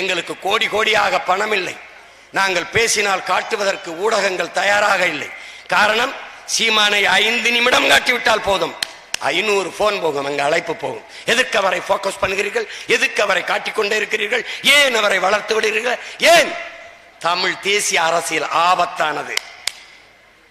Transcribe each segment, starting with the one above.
எங்களுக்கு கோடி கோடியாக பணம் இல்லை நாங்கள் பேசினால் காட்டுவதற்கு ஊடகங்கள் தயாராக இல்லை. காரணம் சீமானை ஐந்து நிமிடம் காட்டிவிட்டால் போதும். ஐநூறு போன் போகும் அங்க அழைப்பு போகும். எதுக்கு அவரை போக்கஸ் பண்ணுகிறீர்கள்? எதுக்கு அவரை காட்டிக்கொண்டே இருக்கிறீர்கள்? ஏன் அவரை வளர்த்து விடுகிறீர்கள்? ஏன்? தமிழ் தேசிய அரசியல் ஆபத்தானது.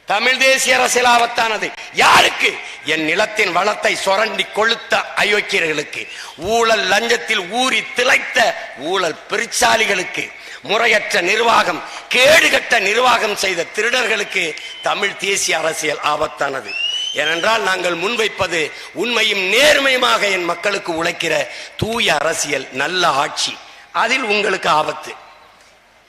தமிழ் தேசிய அரசியல் ஆபத்தானது யாருக்கு? என் நிலத்தின் வளத்தை சுரண்டி கொளுத்த அயோக்கியர்களுக்கு ஊழல் லஞ்சத்தில் ஊறி திளைத்த ஊழல் பெருச்சாலிகளுக்கு முறையற்ற நிர்வாகம் கேடுகட்ட நிர்வாகம் செய்த திருடர்களுக்கு தமிழ் தேசிய அரசியல் ஆபத்தானது. ஏனென்றால் நாங்கள் முன்வைப்பது உண்மையும் நேர்மையுமாக என் மக்களுக்கு உழைக்கிற தூய அரசியல் நல்ல ஆட்சி. அதில் உங்களுக்கு ஆபத்து.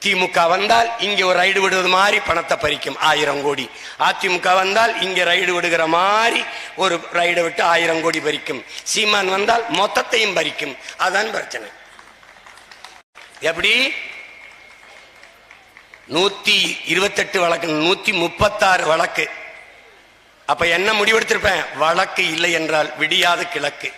திமுக வந்தால் இங்க ஒரு ரைடு விடுவது மாதிரி பணத்தை பறிக்கும் ஆயிரம் கோடி. அதிமுக வந்தால் இங்க ரைடு விடுகிற மாதிரி ஒரு ரைடு விட்டு ஆயிரம் கோடி பறிக்கும். சீமான் வந்தால் மொத்தத்தையும் பறிக்கும். அதான் பிரச்சனை. எப்படி? நூத்தி இருபத்தெட்டு வழக்கு நூத்தி முப்பத்தாறு வழக்கு. அப்ப என்ன முடிவெடுத்திருப்பேன்? வழக்கு இல்லை என்றால் விடியாத கிழக்கு.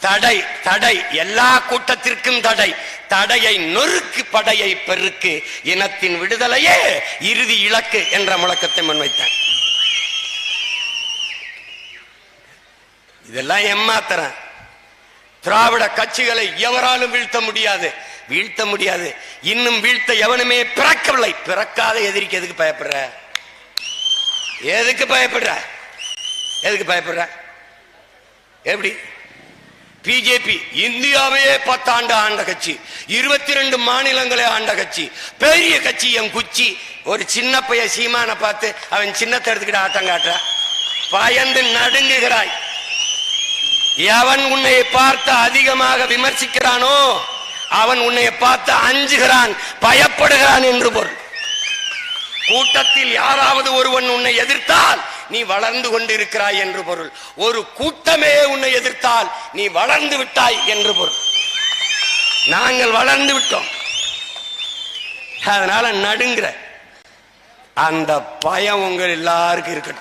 தடை தடை. எல்லா கூட்டத்திற்கும் தடை. தடையை நொறுக்கு படையை பெருக்கு இனத்தின் விடுதலையே இறுதி இலக்கு என்ற முழக்கத்தை முன்வைத்தான் இதெல்லாம் ஏமாத்துறேன். திராவிட கட்சிகளை எவராலும் வீழ்த்த முடியாது. வீழ்த்த முடியாது. இன்னும் வீழ்த்த எவனுமே பிறக்கவில்லை. பிறக்காத எதிரிக்கு எதுக்கு பயப்படுற? எதுக்கு பயப்படுற? எதுக்கு பயப்படுற? எப்படி? பிஜேபி இந்தியாவையே பத்தாண்டு ஆண்ட கட்சி இருபத்தி ரெண்டு மாநிலங்களே ஆண்ட கட்சி பெரிய கட்சி என் குச்சி. ஒரு சின்ன பைய சீமான பார்த்து அவன் சின்னத்தை எடுத்துக்கிட்டு ஆட்டம் காட்டுற. பயந்து நடுங்குகிறாய். எவன் உன்னை பார்த்து அதிகமாக விமர்சிக்கிறானோ அவன் உன்னை பார்த்து அஞ்சுகிறான் பயப்படுகிறான் என்று பொருள். கூட்டத்தில் யாராவது ஒருவன் உன்னை எதிர்த்தால் நீ வளர்ந்து கொண்டிருக்கிறாய் என்று பொருள். ஒரு கூட்டமே உன்னை எதிர்த்தால் நீ வளர்ந்து விட்டாய் என்று பொருள். நாங்கள் வளர்ந்து விட்டோம். அதனால நடுங்கிற. அந்த பயம் உங்கள் எல்லாருக்கும் இருக்கட்டும்.